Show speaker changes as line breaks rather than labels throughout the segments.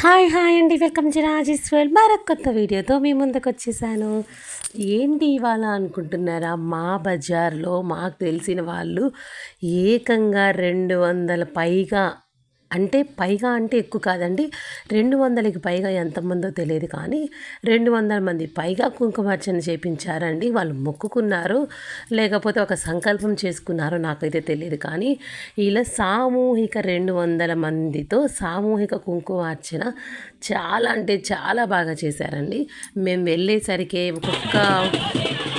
Hi hi అండి. Welcome to Rajeshwar మరొక కొత్త వీడియోతో మీ ముందుకు వచ్చేసాను. ఏంటి ఇవాళ అనుకుంటున్నారా? మా బజార్లో మాకు తెలిసిన వాళ్ళు ఏకంగా రెండు వందల పైగా అంటే పైగా అంటే ఎక్కువ కాదండి. రెండు వందలకి పైగా ఎంతమందో తెలియదు కానీ రెండు వందల మంది పైగా కుంకుమార్చన చేపించారండి. వాళ్ళు మొక్కుకున్నారు. లేకపోతే ఒక సంకల్పం చేసుకున్నారో నాకైతే తెలియదు కానీ ఇలా సామూహిక రెండు వందల మందితో సామూహిక కుంకుమార్చన చాలా అంటే చాలా బాగా చేశారండి. మేము వెళ్ళేసరికి ఒక్కొక్క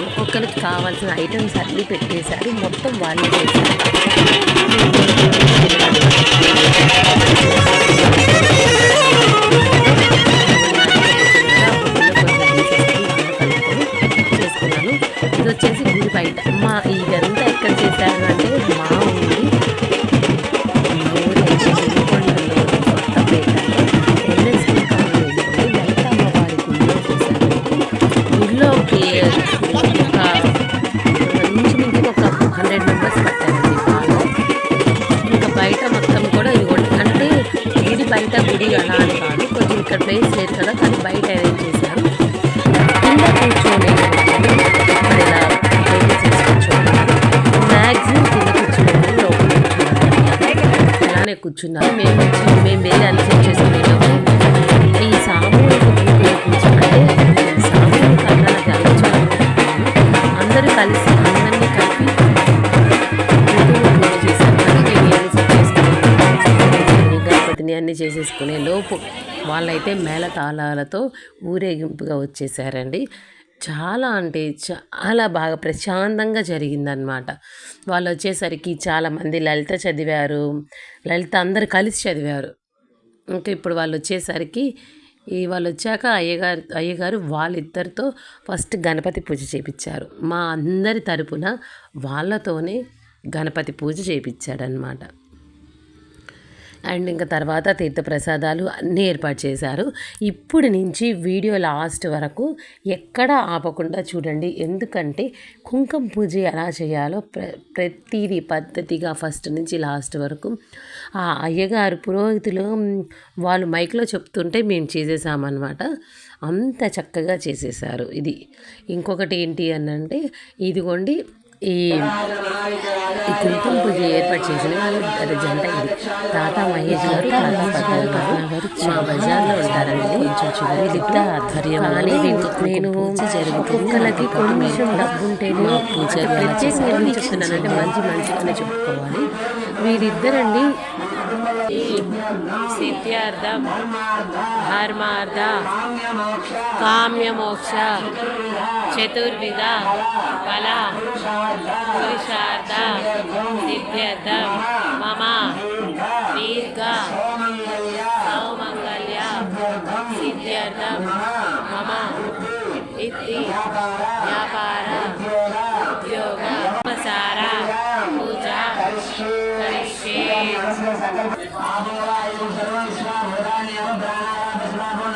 ఒక్కొక్కరికి కావాల్సిన ఐటమ్స్ అన్నీ పెట్టేశారు. మొత్తం వాళ్ళే చేశారు. ఒక ఇంచుమించు ఒక హండ్రెడ్ మెంబర్స్ పట్టారండి బాగా ఇంకా బయట మొత్తం కూడా ఇదిగోండి అంటే గుడి బయట గుడి అలా అని కాదు కొంచెం ఇక్కడ ప్లేస్ లేదు కదా కానీ బయట అరేంజ్ చేశారు కింద కూర్చొని ఇక్కడ ఇలా టేబుల్స్ వేసి మ్యాక్సిమం కింద లోపల కూర్చున్నారు అలానే కూర్చున్నారు మేము మేము వెళ్ళి అలసట చేసుకునేటప్పుడు వాళ్ళైతే మేళ తాళాలతో ఊరేగింపుగా వచ్చేసారండి. చాలా అంటే చాలా బాగా ప్రశాంతంగా జరిగిందనమాట వాళ్ళు వచ్చేసరికి చాలామంది లలిత చదివారు లలిత అందరు కలిసి చదివారు. ఇంకా ఇప్పుడు వాళ్ళు వచ్చేసరికి ఈ వాళ్ళు వచ్చాక అయ్యగారు అయ్యగారు వాళ్ళిద్దరితో ఫస్ట్ గణపతి పూజ చేపించారు మా అందరి తరపున వాళ్ళతోనే గణపతి పూజ చేయించాడనమాట అండ్ ఇంకా తర్వాత తీర్థప్రసాదాలు అన్నీ ఏర్పాటు చేశారు. ఇప్పుడు నుంచి వీడియో లాస్ట్ వరకు ఎక్కడ ఆపకుండా చూడండి. ఎందుకంటే కుంకుమ పూజ ఎలా చేయాలో ప్ర ప్రతిదీ పద్ధతిగా ఫస్ట్ నుంచి లాస్ట్ వరకు ఆ అయ్యగారు పురోహితులు వాళ్ళు మైక్లో చెప్తుంటే మేము చేసేసామన్నమాట. అంత చక్కగా చేసేసారు ఇది. ఇంకొకటి ఏంటి అని అంటే ఇదిగోండి ఈ ఈ కుంకుమ పూజ ఏర్పాటు చేసిన వాళ్ళు జంట ఇది. తాత మహేష్ గారు తాత పద్మ గారు మా బజార్లో ఉంటారండి. కొంచెం చివరి వీళ్ళిద్దరు ఆధ్వర్యం కానీ నేను కొంచెం డబ్బు ఉంటేనే పూజ ప్రత్యేకంగా చెప్తున్నానంటే మంచి మంచిగానే చెప్పుకోవాలి. వీరిద్దరండి సిద్ధ్యార్థం ధర్మార్థ కామ్యమోక్ష చతుర్విధ ఫల పురుషార్థ సిద్ధ్యర్థం మమ దీర్ఘ సౌమంగళ్య సిద్ధ్యర్థం మమ
ఇది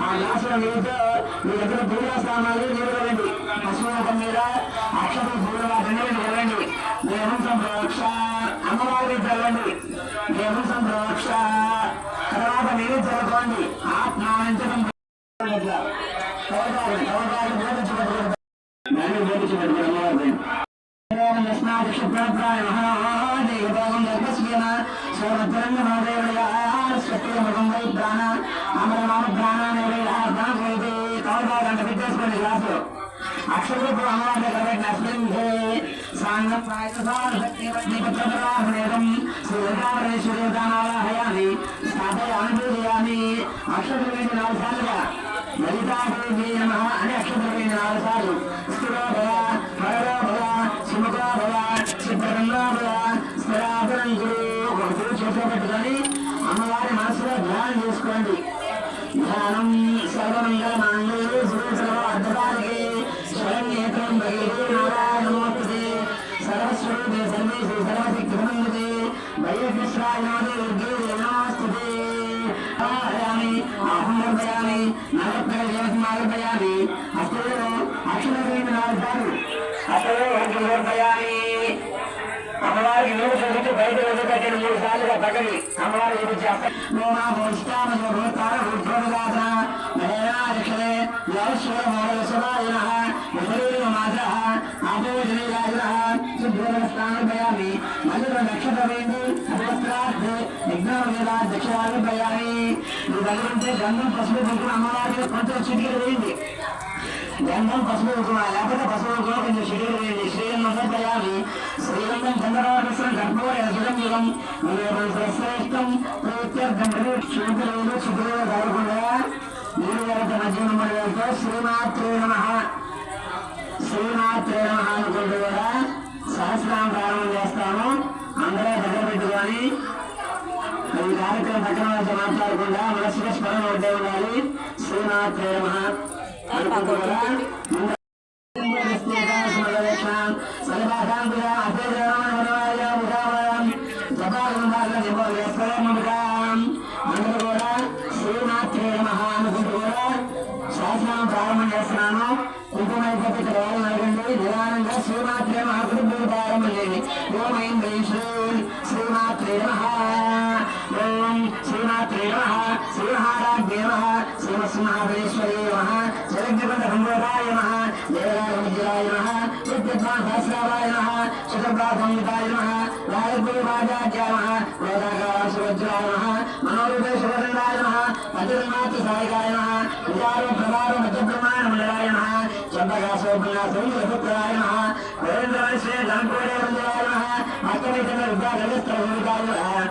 ఆ గ్లాసుల నీటితో మీ దగ్గర పూజా స్థానాలు నిలవండి పశువుల మీద అక్షత పూల వాటిని నిలవండి దేవం సంప్రోక్ష అమ్మవారి వెళ్ళండి దేవం సంప్రోక్ష తర్వాత మీరు జరగండి ఆత్మాంతరం దాన్ని బోధించబడి అమ్మవారి అక్షరపు అమ్మవారి కాబట్టి నష్టంటే సాంగం ప్రాయసారం శ్రీకామరేశ్వరి స్థాపయ అనుభూయాన్ని అక్షరమైన నాలుగు సార్లుగా లలితాదేవి నమ అని అక్షరమైన నాలుగు సార్లు స్థిరో ధ్యానం సర్వమంగళ మాంగళ్యే శివం సర్వ అర్ధపాదకే. స్వయం నేత్రం భగవతి నారాయణమూర్తి సర్వస్వరూపే సర్వేశ్వర సర్వశక్తి సమంగతే వైశ్వాయ యోగ్యే నమస్తే ఆహ్యామి ఆహ్మర్పయామి నాగప్రయామి హస్తలో అక్షరమైన నాలుగు అసలు అక్షరపయామి అమ్మవారికి మూడు చదువుతూ బయట వదిలిపెట్టిన మూడు సార్లుగా పక్కని అమ్మవారు చూపించారు గంధం పసుపు కుంకుమ అమ్మవారికి కొంచెం చిటికలు వేయండి. గంధం పసుపు కుంకుమ లేకపోతే పసుపు కుంకుమ కొంచెం చిటికలు వేయండి. శ్రీరంగం శ్రీరంగం చంద్రబాబు గర్భోయ సుగంధం శ్రేష్టం ప్రత్యర్థం చూపులు చుట్టూ కాకుండా మీరు వరకు మధ్యమ మండలంతో శ్రీమాత్రే నమ శ్రీమాత్రే నమ అనుకుంటూ కూడా సహస్రాం ప్రారంభం చేస్తాము అందరూ దగ్గర పెట్టుకొని ఈ కార్యక్రమం పక్కన వాళ్ళతో మాట్లాడకుండా మనసుగా స్మరణ ఉండే ఉండాలి శ్రీనాథ్ ప్రేమ అనుకుంటున్నారా శ్రీమాత్రే నమ. అనుకుంటూ కూడా శాసనం ప్రారంభం చేస్తున్నాను కుంకుమ అయిపోతే ఇక్కడ వాళ్ళు అడగండి నిదానంగా శ్రీమాత్రే మహాకుటుంబం ప్రారంభం చేయండి శ్రీమాత్రే నమః శ్రీమత్సింహాపరేశ్వరీ నమః జగజ్జగత సంగోదాయ నమః దేవరాయ విద్యాయ నమః విద్యద్వాన్ సహస్రావాయ నమః శతప్రాసంగితాయ నమః రాజగురురాజాజ్యాయ నమః వేదాకార సువజ్రాయ నమః మనోరూపే శుభదండాయ నమః పతిర్మాత సాయికాయ నమః విచారో ప్రభావ మధ్యబ్రహ్మాణ మండలాయ నమః చంద్రకాశోపన్యాసం సుపుత్రాయ నమః వేరేంద్రశ్రీ ధనకోడే మండలాయ నమః అక్కడికన్న విద్యాగణస్త్ర భూమికాయ నమః.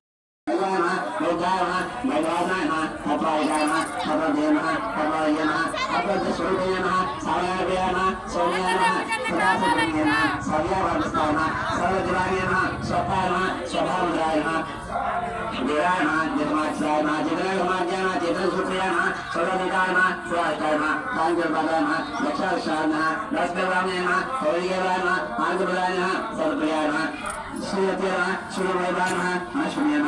है महा निर्जय महा वैभवनाय महा तत्वाय महा तत्वदेव महा तत्वय महा तत्वस्वरूपय महा सावयवय महा सौम्य महा सदासुब्रह्मण्य महा सव्यावस्था महा सर्वदिवाय महा स्वपाय महा स्वभावदाय महा विराण निर्माण जगन्माध्यम चेतनसूत्रेण सर्वनिदान स्वाष्टायम ताञ्जुर्पदान दक्षाक्षान रस्मरामेण हौर्यवान मार्गप्रदान सर्वप्रियाण श्रीयतेन श्रीवैवान अश्वेन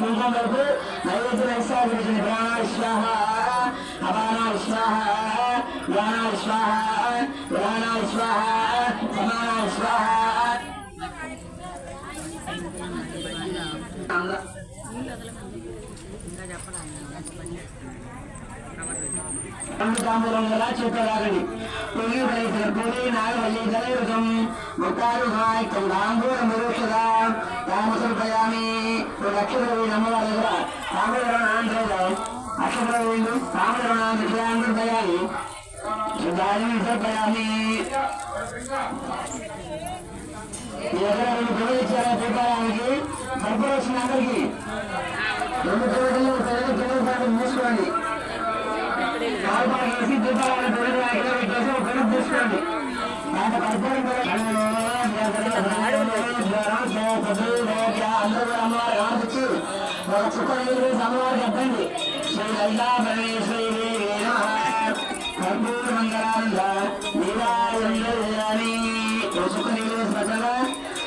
ಶ್ರೀಮಂತರು ಐದು ಲಕ್ಷ ಶ್ವಹ ಹವಾನ ಶ್ವಹ ಯಾನ ಶ್ವಹ ಯಾನ ಶ್ವಹ ಸಮಾನ ಶ್ವಹ আমরা సమాన విశ్వాహ తాంబూలం ఎలా నాగవల్లి జలయుగం ముఖాలు హాయ్ తామసులు రెండు. పిల్లలు ఇచ్చారా డబ్బులు వచ్చిన రెండు పిల్లలు పిల్లలు పిల్లలు మూసుకోండి కాల్పాటు వేసి దీపాలను పిల్లలు ఎక్కడ పెట్టేసి ఒక పిల్లలు తీసుకోండి దాంట్లో కర్పూరం కూడా అందరూ అమ్మవారు ఆడిచి ఒక చుక్క శ్రీ లలితా పరమేశ్వరి కర్పూర మంగళానంద నీరాజని చుక్క నీళ్ళు వేసి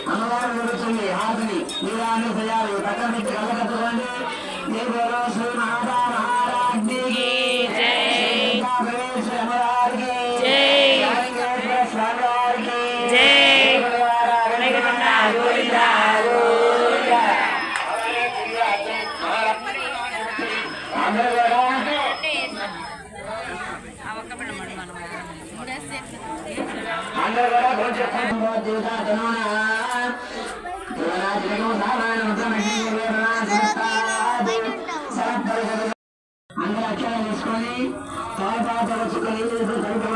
అమ్మవారు నిలుచుంది హారతిని నీరాన్ని చేయాలి పక్కన పెట్టి కళ్ళ కట్టుకోండి శ్రీ మహారాజ్ఞికి అందరూ అక్షరం తీసుకొని తోపాత వచ్చుకొని నీళ్ళు కలుపుకోండి